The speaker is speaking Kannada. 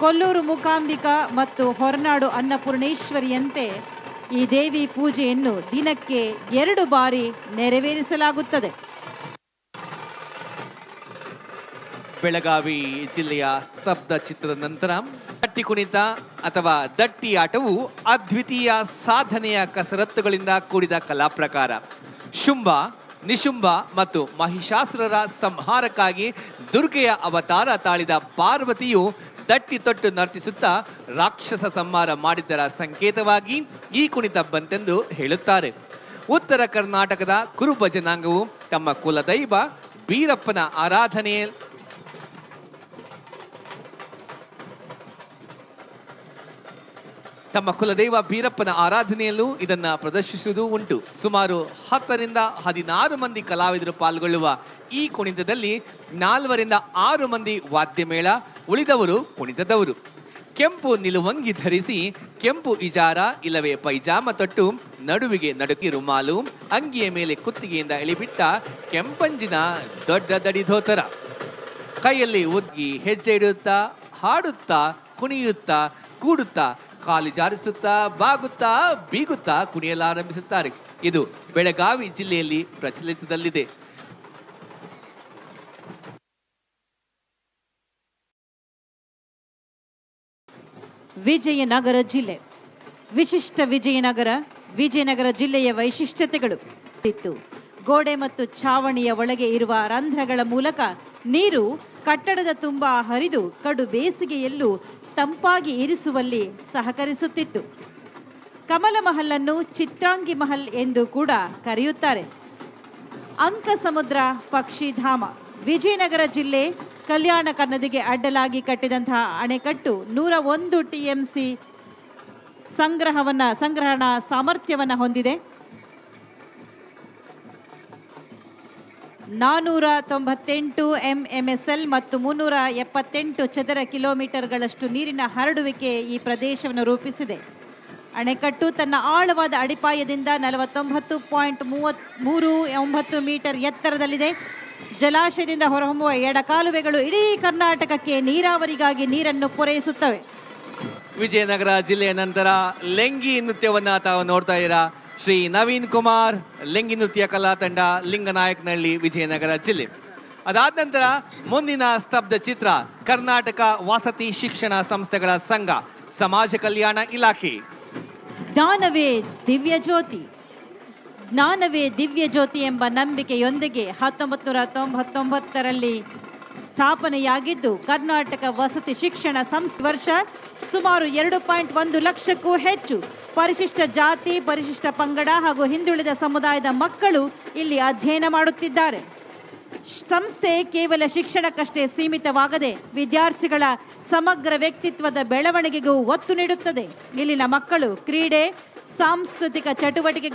ಕೊಲ್ಲೂರು ಮೂಕಾಂಬಿಕಾ ಮತ್ತು ಹೊರನಾಡು ಅನ್ನಪೂರ್ಣೇಶ್ವರಿಯಂತೆ ಈ ದೇವಿ ಪೂಜೆಯನ್ನು ದಿನಕ್ಕೆ ಎರಡು ಬಾರಿ ನೆರವೇರಿಸಲಾಗುತ್ತದೆ. ಬೆಳಗಾವಿ ಜಿಲ್ಲೆಯ ಸ್ತಬ್ಧ ಚಿತ್ರದ ನಂತರ ದಟ್ಟಿ ಕುಣಿತ ಅಥವಾ ದಟ್ಟಿ ಆಟವು ಅದ್ವಿತೀಯ ಸಾಧನೆಯ ಕಸರತ್ತುಗಳಿಂದ ಕೂಡಿದ ಕಲಾ ಪ್ರಕಾರ. ಶುಂಭ, ನಿಶುಂಭ ಮತ್ತು ಮಹಿಷಾಸುರರ ಸಂಹಾರಕ್ಕಾಗಿ ದುರ್ಗೆಯ ಅವತಾರ ತಾಳಿದ ಪಾರ್ವತಿಯು ದಟ್ಟಿ ತೊಟ್ಟು ನರ್ತಿಸುತ್ತಾ ರಾಕ್ಷಸ ಸಂಹಾರ ಮಾಡಿದ್ದರ ಸಂಕೇತವಾಗಿ ಈ ಕುಣಿತ ಬಂತೆಂದು ಹೇಳುತ್ತಾರೆ. ಉತ್ತರ ಕರ್ನಾಟಕದ ಕುರುಬ ಜನಾಂಗವು ತಮ್ಮ ಕುಲದೈವ ಬೀರಪ್ಪನ ಆರಾಧನೆ ತಮ್ಮ ಕುಲದೈವ ಬೀರಪ್ಪನ ಆರಾಧನೆಯಲ್ಲೂ ಇದನ್ನ ಪ್ರದರ್ಶಿಸುವುದು ಉಂಟು. ಸುಮಾರು ಹತ್ತರಿಂದ ಹದಿನಾರು ಮಂದಿ ಕಲಾವಿದರು ಪಾಲ್ಗೊಳ್ಳುವ ಈ ಕುಣಿತದಲ್ಲಿ ನಾಲ್ವರಿಂದ ಆರು ಮಂದಿ ವಾದ್ಯಮೇಳ ಉಳಿದವರು ಕುಣಿತದವರು. ಕೆಂಪು ನಿಲುವಂಗಿ ಧರಿಸಿ ಕೆಂಪು ಇಜಾರ ಇಲ್ಲವೇ ಪೈಜಾಮ ತೊಟ್ಟು ನಡುವಿಗೆ ನಡುಕಿ ರುಮಾಲು ಅಂಗಿಯ ಮೇಲೆ ಕುತ್ತಿಗೆಯಿಂದ ಎಳಿಬಿಟ್ಟ ಕೆಂಪಂಜಿನ ದೊಡ್ಡ ದಡಿಧೋತರ ಕೈಯಲ್ಲಿ ಉದ್ಗಿ ಹೆಜ್ಜೆ ಇಡುತ್ತಾ, ಹಾಡುತ್ತಾ, ಕುಣಿಯುತ್ತಾ, ಕೂಡುತ್ತಾ ಕಾಲು ಜಾರಿಸುತ್ತಾ, ಬಾಗುತ್ತಾ, ಬೀಗುತ್ತಾ ಕುಣಿಯಲಾರಂಭಿಸುತ್ತಾರೆ ಇದು ಬೆಳಗಾವಿ ಜಿಲ್ಲೆಯಲ್ಲಿ ಪ್ರಚಲಿತದಲ್ಲಿದೆ. ವಿಜಯನಗರ ಜಿಲ್ಲೆ. ವಿಶಿಷ್ಟ ವಿಜಯನಗರ ವಿಜಯನಗರ ಜಿಲ್ಲೆಯ ವೈಶಿಷ್ಟ್ಯತೆಗಳು. ಇತ್ತು. ಗೋಡೆ ಮತ್ತು ಛಾವಣಿಯ ಒಳಗೆ ಇರುವ ರಂಧ್ರಗಳ ಮೂಲಕ ನೀರು ಕಟ್ಟಡದ ತುಂಬ ಹರಿದು ಕಡು ಬೇಸಿಗೆಯಲ್ಲೂ ತಂಪಾಗಿ ಇರಿಸುವಲ್ಲಿ ಸಹಕರಿಸುತ್ತಿತ್ತು. ಕಮಲ ಮಹಲನ್ನು ಚಿತ್ರಾಂಗಿ ಮಹಲ್ ಎಂದು ಕೂಡ ಕರೆಯುತ್ತಾರೆ. ಅಂಕ ಸಮುದ್ರ ಪಕ್ಷಿಧಾಮ ವಿಜಯನಗರ ಜಿಲ್ಲೆ ಕಲ್ಯಾಣ ಕನ್ನದಿಗೆ ಅಡ್ಡಲಾಗಿ ಕಟ್ಟಿದಂತಹ ಅಣೆಕಟ್ಟು ನೂರ ಒಂದು ಟಿ ಎಂ ಸಿ ಸಂಗ್ರಹವನ್ನ, ಸಂಗ್ರಹಣಾ ಸಾಮರ್ಥ್ಯವನ್ನ ಹೊಂದಿದೆ. ನಾನೂರ ತೊಂಬತ್ತೆಂಟು ಎಂ ಎಂ ಎಸ್ ಎಲ್ ಮತ್ತು ಮುನ್ನೂರ ಎಪ್ಪತ್ತೆಂಟು ಚದರ ಕಿಲೋಮೀಟರ್ಗಳಷ್ಟು ನೀರಿನ ಹರಡುವಿಕೆ ಈ ಪ್ರದೇಶವನ್ನು ರೂಪಿಸಿದೆ. ಅಣೆಕಟ್ಟು ತನ್ನ ಆಳವಾದ ಅಡಿಪಾಯದಿಂದ ನಲವತ್ತೊಂಬತ್ತು ಪಾಯಿಂಟ್ ಮೂವತ್ ಮೂರು ಒಂಬತ್ತು ಮೀಟರ್ ಎತ್ತರದಲ್ಲಿದೆ. ಜಲಾಶಯದಿಂದ ಹೊರಹೊಮ್ಮುವ ಎಡಕಾಲುವೆಗಳು ಇಡೀ ಕರ್ನಾಟಕಕ್ಕೆ ನೀರಾವರಿಗಾಗಿ ನೀರನ್ನು ಪೂರೈಸುತ್ತವೆ. ವಿಜಯನಗರ ಜಿಲ್ಲೆಯ ನಂತರ ಲೆಂಗಿ ನೃತ್ಯವನ್ನು ತಾವು ನೋಡ್ತಾ ಇದ್ದೀರಾ? ಶ್ರೀ ನವೀನ್ ಕುಮಾರ್, ಲಿಂಗಿ ನೃತ್ಯ ಕಲಾ ತಂಡ, ಲಿಂಗನಾಯಕನಹಳ್ಳಿ, ವಿಜಯನಗರ ಜಿಲ್ಲೆ. ಅದಾದ ನಂತರ ಮುಂದಿನ ಸ್ತಬ್ಧ ಚಿತ್ರ ಕರ್ನಾಟಕ ವಸತಿ ಶಿಕ್ಷಣ ಸಂಸ್ಥೆಗಳ ಸಂಘ, ಸಮಾಜ ಕಲ್ಯಾಣ ಇಲಾಖೆ. ಜ್ಞಾನವೇ ದಿವ್ಯ ಜ್ಯೋತಿ. ಜ್ಞಾನವೇ ದಿವ್ಯ ಜ್ಯೋತಿ ಎಂಬ ನಂಬಿಕೆಯೊಂದಿಗೆ ಹತ್ತೊಂಬತ್ತು ನೂರ ತೊಂಬತ್ತೊಂಬತ್ತರಲ್ಲಿ ಸ್ಥಾಪನೆಯಾಗಿದ್ದು ಕರ್ನಾಟಕ ವಸತಿ ಶಿಕ್ಷಣ ಸಂಸ್ಥೆ ವರ್ಷ ಸುಮಾರು ಎರಡು ಪಾಯಿಂಟ್ ಒಂದು ಲಕ್ಷಕ್ಕೂ ಹೆಚ್ಚು. ಪರಿಶಿಷ್ಟ ಜಾತಿ, ಪರಿಶಿಷ್ಟ ಪಂಗಡ ಹಾಗೂ ಹಿಂದುಳಿದ ಸಮುದಾಯದ ಮಕ್ಕಳು ಇಲ್ಲಿ ಅಧ್ಯಯನ ಮಾಡುತ್ತಿದ್ದಾರೆ. ಸಂಸ್ಥೆ ಕೇವಲ ಶಿಕ್ಷಣಕ್ಕಷ್ಟೇ ಸೀಮಿತವಾಗದೆ ವಿದ್ಯಾರ್ಥಿಗಳ ಸಮಗ್ರ ವ್ಯಕ್ತಿತ್ವದ ಬೆಳವಣಿಗೆಗೂ ಒತ್ತು ನೀಡುತ್ತದೆ. ಇಲ್ಲಿನ ಮಕ್ಕಳು ಕ್ರೀಡೆ, ಸಾಂಸ್ಕೃತಿಕ ಚಟುವಟಿಕೆಗಳು